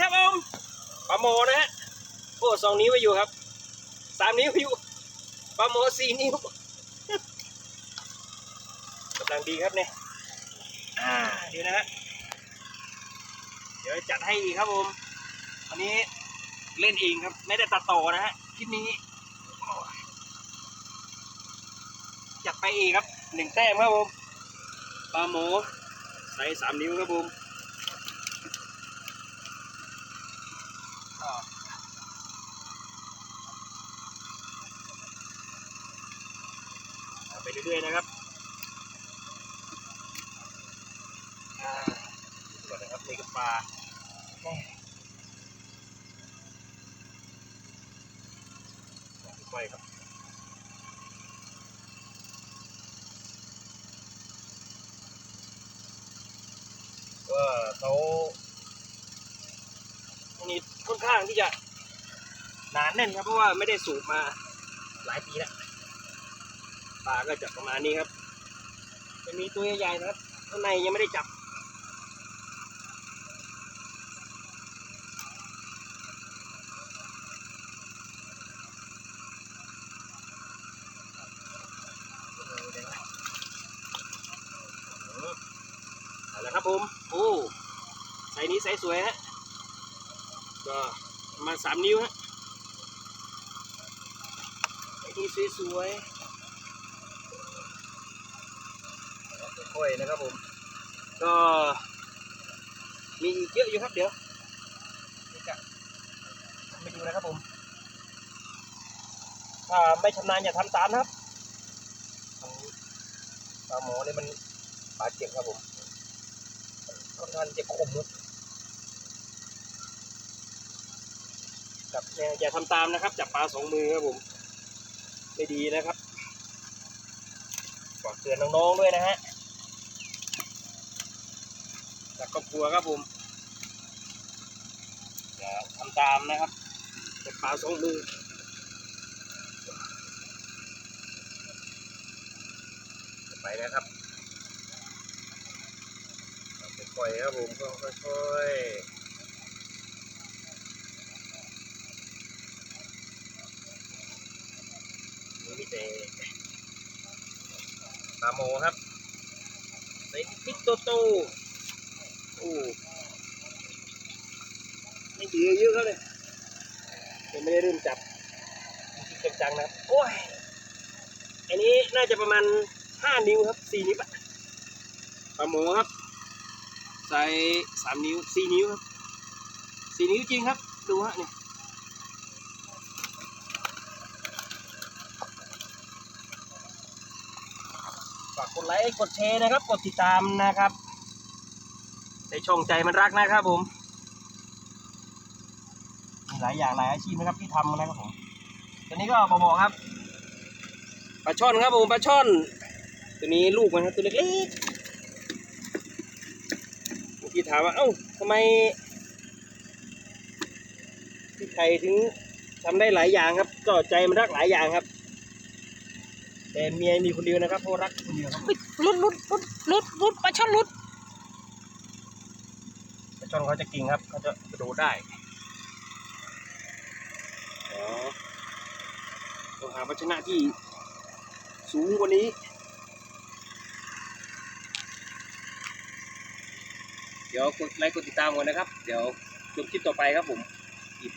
ครับผมปลาโมนะฮะโอ้สองนิ้วไปอยู่ครับสามนิ้วอยู่ปลาโมสี่นิ้วกำลังดีครับเนี่ยอ่าเดี๋ยวนะฮะเดี๋ยวจัดให้อีกครับผมอันนี้เล่นเองครับ ไม่ได้ตัดต่อนะฮะคลิปนี้จัดไปอีกครับหนึ่งแต้มครับผมปลาโมใส่สามนิ้วครับผม เอไปเรื่อยๆนะครับดูก่อนนะครับนี่ก็ปลาแม่ค่อยๆครับก็เขา นนี้ค่อนข้างที่จะหนานแน่นครับ เพราะว่าไม่ได้สูบมาหลายปีแล้วปลาก็จะประมาณนี้ครับ จะมีตัวใหญ่ๆนะครับข้างในยังไม่ได้จับเอาละครับผม โอ้ไซส์นี้ไซส์สวยฮะ ก็ประมาณสามนิ้วฮะไซส์นี้สวยๆค่อยๆนะครับผม ก็มีอีกเยอะอยู่ครับเดี๋ยวนี่จะไปดูนะครับผมถ้าไม่ชำนาญอย่าทำตามนะครับปลาหมอเนี่ยมันบาดเจ็บครับผมค่อนข้างจะคมครับ กับอย่าทำตามนะครับ จับปลาสองมือครับผม ไม่ดีนะครับฝากเตือนน้องๆด้วยนะฮะจากครอบครัวครับผมอย่าทำตามนะครับจับปลาสองมือไปนะครับค่อยๆครับผมค่อยๆนี่มีแต่ ปลาโมครับใส่พริกโตโตๆโอ้ไม่เหลือเยอะแล้วเลยยังไม่ได้เริ่มจับจริงๆจังๆนะครับโอ้ยอันนี้น่าจะประมาณห้านิ้วครับสี่นิ้วอะปลาหมูครับใส่สามนิ้วสี่นิ้วครับสี่นิ้วจริงครับดูฮะเนี่ย ฝากกดไลค์กดแชร์นะครับ กดติดตามนะครับในช่องใจมันรักนะครับผมมีหลายอย่างหลายอาชีพนะครับที่ทำนะครับผมตัวนี้ก็บอกครับปลาช่อนครับผมปลาช่อน ตัวนี้ลูกมันครับตัวเล็กๆเมื่อกี้ถามว่าเอ้าทำไมพี่ไข่ถึงทำได้หลายอย่างครับ ก็ใจมันรักหลายอย่างครับ แต่เมียมีคนเดียวนะครับเพราะรักคนเดียวครับลุดลุดลุดลุดลุดปลาช่อนลุดปลาช่อนเขาจะเก่งครับเขาจะกระโดดได้อ๋อต้องหาภาชนะที่สูงกว่านี้เดี๋ยวกดไลค์กดติดตามก่อนนะครับ เดี๋ยวชมคลิปต่อไปครับผม